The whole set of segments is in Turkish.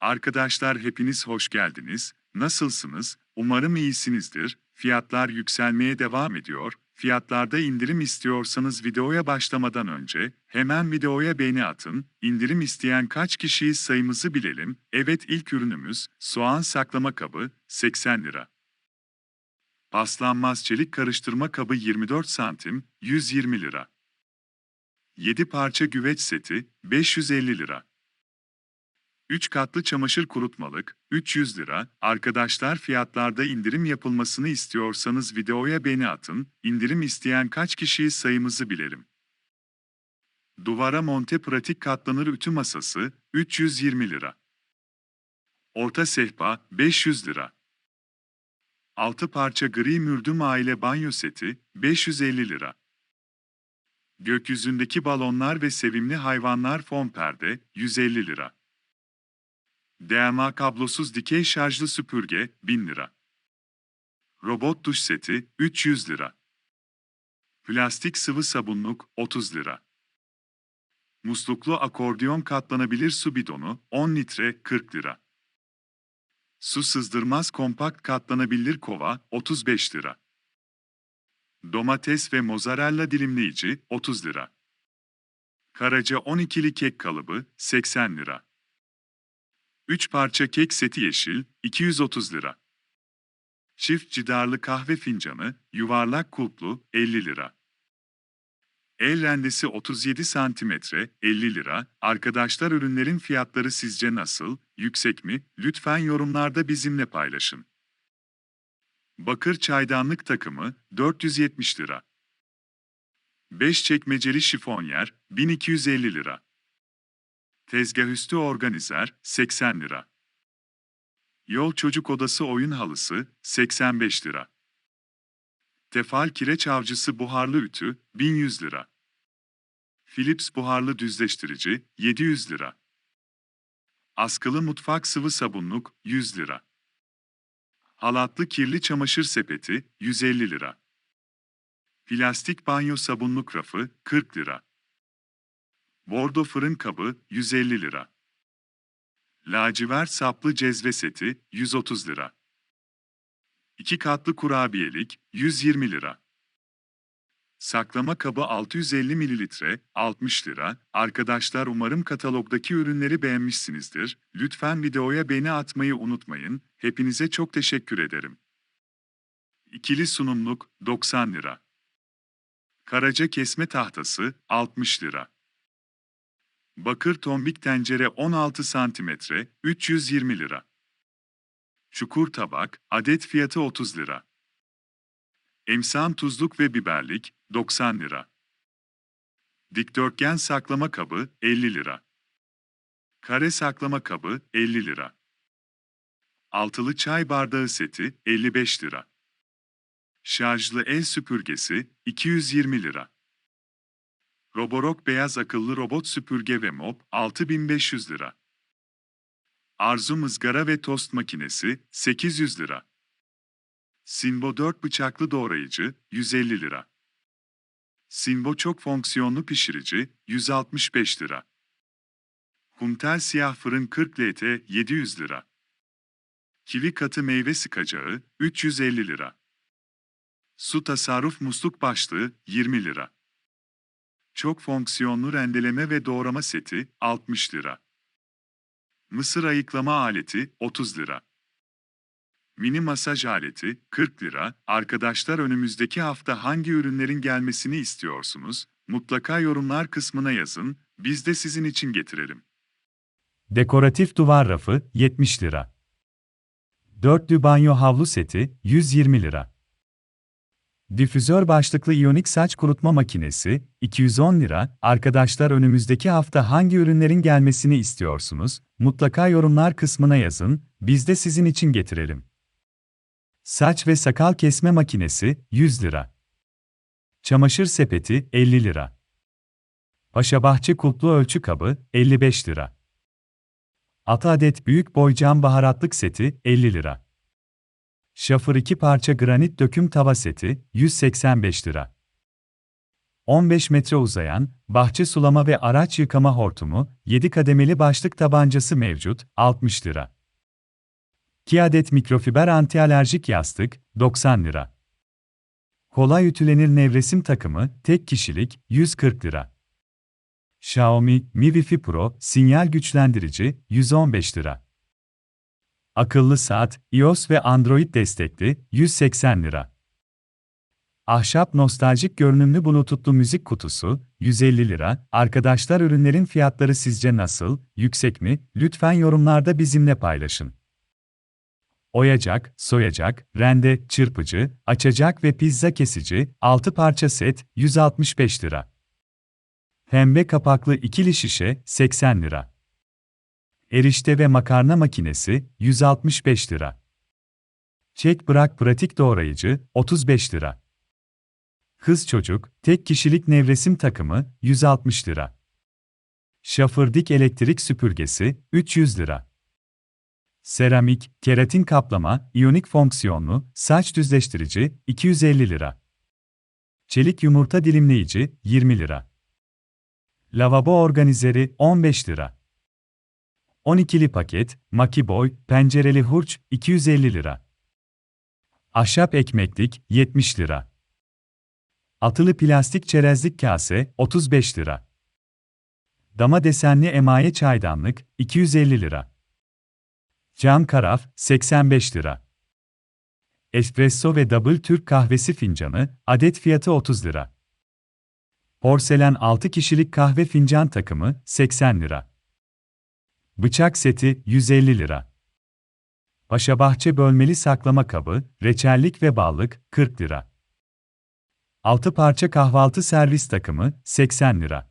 Arkadaşlar hepiniz hoş geldiniz. Nasılsınız? Umarım iyisinizdir. Fiyatlar yükselmeye devam ediyor. Fiyatlarda indirim istiyorsanız videoya başlamadan önce hemen videoya beğeni atın. İndirim isteyen kaç kişiyiz sayımızı bilelim. Evet ilk ürünümüz soğan saklama kabı 80 lira. Paslanmaz çelik karıştırma kabı 24 santim 120 lira. 7 parça güveç seti 550 lira. 3 katlı çamaşır kurutmalık 300 lira. Arkadaşlar fiyatlarda indirim yapılmasını istiyorsanız videoya beğeni atın. İndirim isteyen kaç kişiyi sayımızı bilelim. Duvara monte pratik katlanır ütü masası 320 lira. Orta sehpa 500 lira. 6 parça gri mürdüm aile banyo seti 550 lira. Gökyüzündeki balonlar ve sevimli hayvanlar fon perde 150 lira. DMA kablosuz dikey şarjlı süpürge 1000 lira. Robot duş seti 300 lira. Plastik sıvı sabunluk 30 lira. Musluklu akordiyon katlanabilir su bidonu 10 litre 40 lira. Su sızdırmaz kompakt katlanabilir kova 35 lira. Domates ve mozzarella dilimleyici 30 lira. Karaca 12'li kek kalıbı 80 lira. 3 parça kek seti yeşil, 230 lira. Çift cidarlı kahve fincanı, yuvarlak kulplu, 50 lira. El rendesi 37 santimetre, 50 lira. Arkadaşlar ürünlerin fiyatları sizce nasıl, yüksek mi? Lütfen yorumlarda bizimle paylaşın. Bakır çaydanlık takımı, 470 lira. 5 çekmeceli şifonyer, 1250 lira. Tezgahüstü organizer 80 lira. Yol çocuk odası oyun halısı 85 lira. Tefal kireç avcısı buharlı ütü 1100 lira. Philips buharlı düzleştirici 700 lira. Askılı mutfak sıvı sabunluk 100 lira. Halatlı kirli çamaşır sepeti 150 lira. Plastik banyo sabunluk rafı 40 lira. Bordo fırın kabı 150 lira. Lacivert saplı cezve seti 130 lira. 2 katlı kurabiyelik 120 lira. Saklama kabı 650 mililitre 60 lira. Arkadaşlar umarım katalogdaki ürünleri beğenmişsinizdir. Lütfen videoya beğeni atmayı unutmayın. Hepinize çok teşekkür ederim. İkili sunumluk 90 lira. Karaca kesme tahtası 60 lira. Bakır tombik tencere 16 cm, 320 lira. Çukur tabak, adet fiyatı 30 lira. Emsan tuzluk ve biberlik, 90 lira. Dikdörtgen saklama kabı, 50 lira. Kare saklama kabı, 50 lira. Altılı çay bardağı seti, 55 lira. Şarjlı el süpürgesi, 220 lira. Roborock beyaz akıllı robot süpürge ve mop 6500 lira. Arzu mızgara ve tost makinesi 800 lira. Sinbo 4 bıçaklı doğrayıcı 150 lira. Sinbo çok fonksiyonlu pişirici 165 lira. Kumtel siyah fırın 40 LT 700 lira. Kivi katı meyve sıkacağı 350 lira. Su tasarruf musluk başlığı 20 lira. Çok fonksiyonlu rendeleme ve doğrama seti 60 lira. Mısır ayıklama aleti 30 lira. Mini masaj aleti 40 lira. Arkadaşlar önümüzdeki hafta hangi ürünlerin gelmesini istiyorsunuz? Mutlaka yorumlar kısmına yazın. Biz de sizin için getirelim. Dekoratif duvar rafı 70 lira. Dörtlü banyo havlu seti 120 lira. Difüzör başlıklı iyonik saç kurutma makinesi 210 lira. Arkadaşlar önümüzdeki hafta hangi ürünlerin gelmesini istiyorsunuz? Mutlaka yorumlar kısmına yazın. Biz de sizin için getirelim. Saç ve sakal kesme makinesi 100 lira. Çamaşır sepeti 50 lira. Paşabahçe kulplu ölçü kabı 55 lira. 6 adet büyük boy cam baharatlık seti 50 lira. Şafır 2 parça granit döküm tava seti 185 lira. 15 metre uzayan, bahçe sulama ve araç yıkama hortumu, 7 kademeli başlık tabancası mevcut, 60 lira. 2 adet mikrofiber antialerjik yastık, 90 lira. Kolay ütülenir nevresim takımı, tek kişilik, 140 lira. Xiaomi Mi Wi-Fi Pro sinyal güçlendirici 115 lira. Akıllı saat iOS ve Android destekli 180 lira. Ahşap nostaljik görünümlü bluetoothlu müzik kutusu 150 lira. Arkadaşlar ürünlerin fiyatları sizce nasıl? Yüksek mi? Lütfen yorumlarda bizimle paylaşın. Oyacak, soyacak, rende, çırpıcı, açacak ve pizza kesici 6 parça set 165 lira. Pembe kapaklı ikili şişe 80 lira. Erişte ve makarna makinesi 165 lira. Çek bırak pratik doğrayıcı 35 lira. Kız çocuk tek kişilik nevresim takımı 160 lira. Şafırdik elektrik süpürgesi 300 lira. Seramik, keratin kaplama, iyonik fonksiyonlu, saç düzleştirici 250 lira. Çelik yumurta dilimleyici 20 lira. Lavabo organizeri 15 lira. 12'li paket, Makiboy, pencereli hurç 250 lira. Ahşap ekmeklik 70 lira. Atılı plastik çerezlik kase 35 lira. Dama desenli emaye çaydanlık 250 lira. Cam karaf 85 lira. Espresso ve double Türk kahvesi fincanı adet fiyatı 30 lira. Porselen 6 kişilik kahve fincan takımı 80 lira. Bıçak seti 150 lira. Paşabahçe bölmeli saklama kabı, reçellik ve ballık 40 lira. 6 parça kahvaltı servis takımı 80 lira.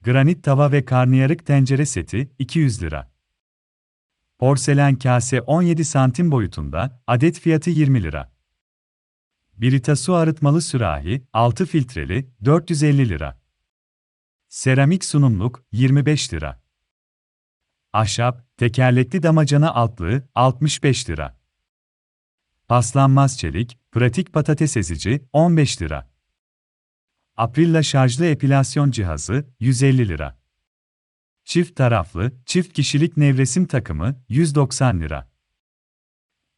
Granit tava ve karnıyarık tencere seti 200 lira. Porselen kase 17 santim boyutunda, adet fiyatı 20 lira. Birita su arıtmalı sürahi, 6 filtreli, 450 lira. Seramik sunumluk, 25 lira. Ahşap, tekerlekli damacana altlığı, 65 lira. Paslanmaz çelik, pratik patates ezici, 15 lira. Aprilla şarjlı epilasyon cihazı, 150 lira. Çift taraflı, çift kişilik nevresim takımı, 190 lira.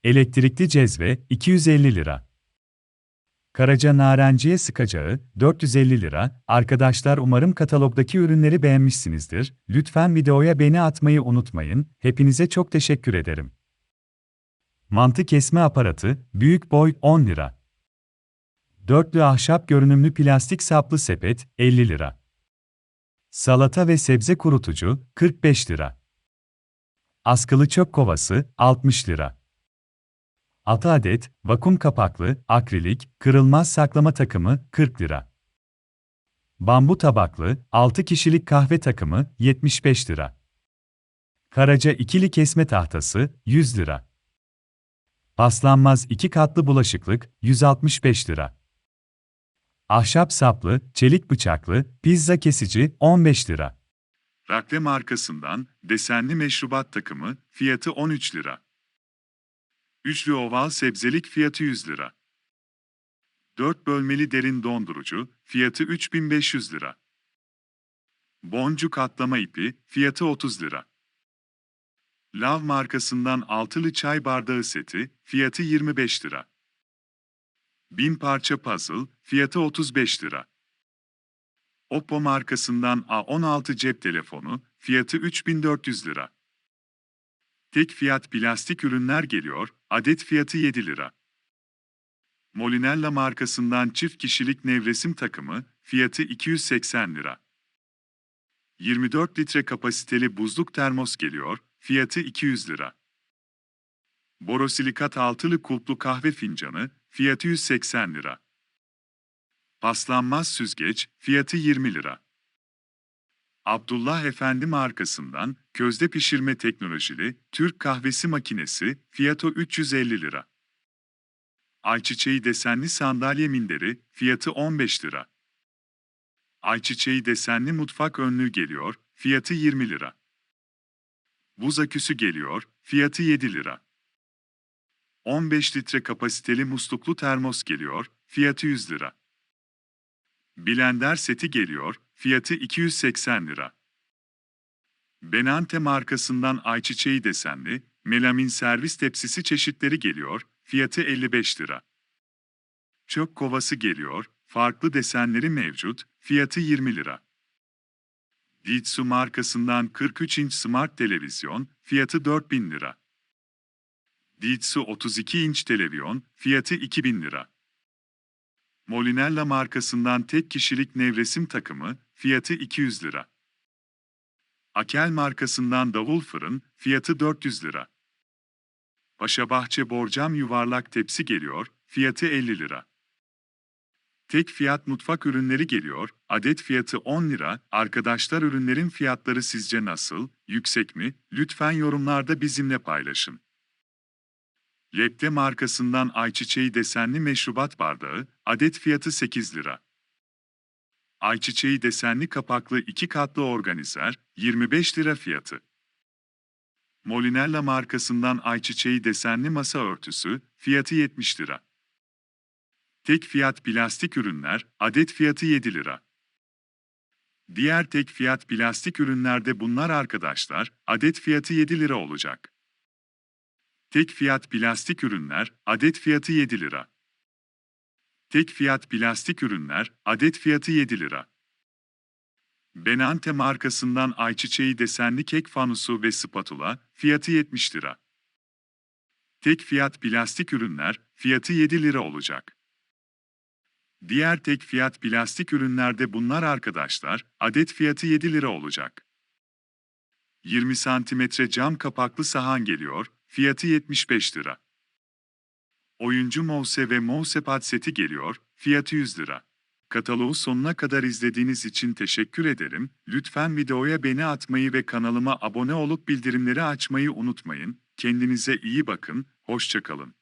Elektrikli cezve, 250 lira. Karaca narenciye sıkacağı 450 lira. Arkadaşlar umarım katalogdaki ürünleri beğenmişsinizdir. Lütfen videoya beğeni atmayı unutmayın. Hepinize çok teşekkür ederim. Mantı kesme aparatı, büyük boy 10 lira. Dörtlü ahşap görünümlü plastik saplı sepet 50 lira. Salata ve sebze kurutucu 45 lira. Askılı çöp kovası 60 lira. 6 adet vakum kapaklı, akrilik, kırılmaz saklama takımı 40 lira. Bambu tabaklı, 6 kişilik kahve takımı 75 lira. Karaca ikili kesme tahtası 100 lira. Paslanmaz iki katlı bulaşıklık 165 lira. Ahşap saplı, çelik bıçaklı, pizza kesici 15 lira. Rakle markasından desenli meşrubat takımı fiyatı 13 lira. Üçlü oval sebzelik fiyatı 100 lira. 4 bölmeli derin dondurucu fiyatı 3500 lira. Boncuk atlama ipi fiyatı 30 lira. Lav markasından altılı çay bardağı seti fiyatı 25 lira. 1000 parça puzzle fiyatı 35 lira. Oppo markasından A16 cep telefonu fiyatı 3400 lira. Tek fiyat plastik ürünler geliyor, adet fiyatı 7 lira. Molinella markasından çift kişilik nevresim takımı, fiyatı 280 lira. 24 litre kapasiteli buzluk termos geliyor, fiyatı 200 lira. Borosilikat altılı kulplu kahve fincanı, fiyatı 180 lira. Paslanmaz süzgeç, fiyatı 20 lira. Abdullah Efendi markasından közde pişirme teknolojili Türk kahvesi makinesi fiyatı 350 lira. Ayçiçeği desenli sandalye minderi fiyatı 15 lira. Ayçiçeği desenli mutfak önlüğü geliyor, fiyatı 20 lira. Buz aküsü geliyor, fiyatı 7 lira. 15 litre kapasiteli musluklu termos geliyor, fiyatı 100 lira. Blender seti geliyor, fiyatı 280 lira. Benante markasından ayçiçeği desenli, melamin servis tepsisi çeşitleri geliyor, fiyatı 55 lira. Çöp kovası geliyor, farklı desenleri mevcut, fiyatı 20 lira. Ditsu markasından 43 inç smart televizyon, fiyatı 4000 lira. Ditsu 32 inç televizyon, fiyatı 2000 lira. Molinella markasından tek kişilik nevresim takımı, fiyatı 200 lira. Akel markasından davul fırın, fiyatı 400 lira. Paşabahçe borcam yuvarlak tepsi geliyor, fiyatı 50 lira. Tek fiyat mutfak ürünleri geliyor, adet fiyatı 10 lira. Arkadaşlar ürünlerin fiyatları sizce nasıl, yüksek mi? Lütfen yorumlarda bizimle paylaşın. Lepte markasından ayçiçeği desenli meşrubat bardağı, adet fiyatı 8 lira. Ayçiçeği desenli kapaklı iki katlı organizer, 25 lira fiyatı. Molinella markasından ayçiçeği desenli masa örtüsü, fiyatı 70 lira. Tek fiyat plastik ürünler, adet fiyatı 7 lira. Diğer tek fiyat plastik ürünlerde bunlar arkadaşlar, adet fiyatı 7 lira olacak. Tek fiyat plastik ürünler, adet fiyatı 7 lira. Tek fiyat plastik ürünler, adet fiyatı 7 lira. Benante markasından ayçiçeği desenli kek fanusu ve spatula, fiyatı 70 lira. Tek fiyat plastik ürünler, fiyatı 7 lira olacak. Diğer tek fiyat plastik ürünlerde bunlar arkadaşlar, adet fiyatı 7 lira olacak. 20 santimetre cam kapaklı sahan geliyor, fiyatı 75 lira. Oyuncu mouse ve mousepad seti geliyor, fiyatı 100 lira. Kataloğu sonuna kadar izlediğiniz için teşekkür ederim. Lütfen videoya beğeni atmayı ve kanalıma abone olup bildirimleri açmayı unutmayın. Kendinize iyi bakın, hoşçakalın.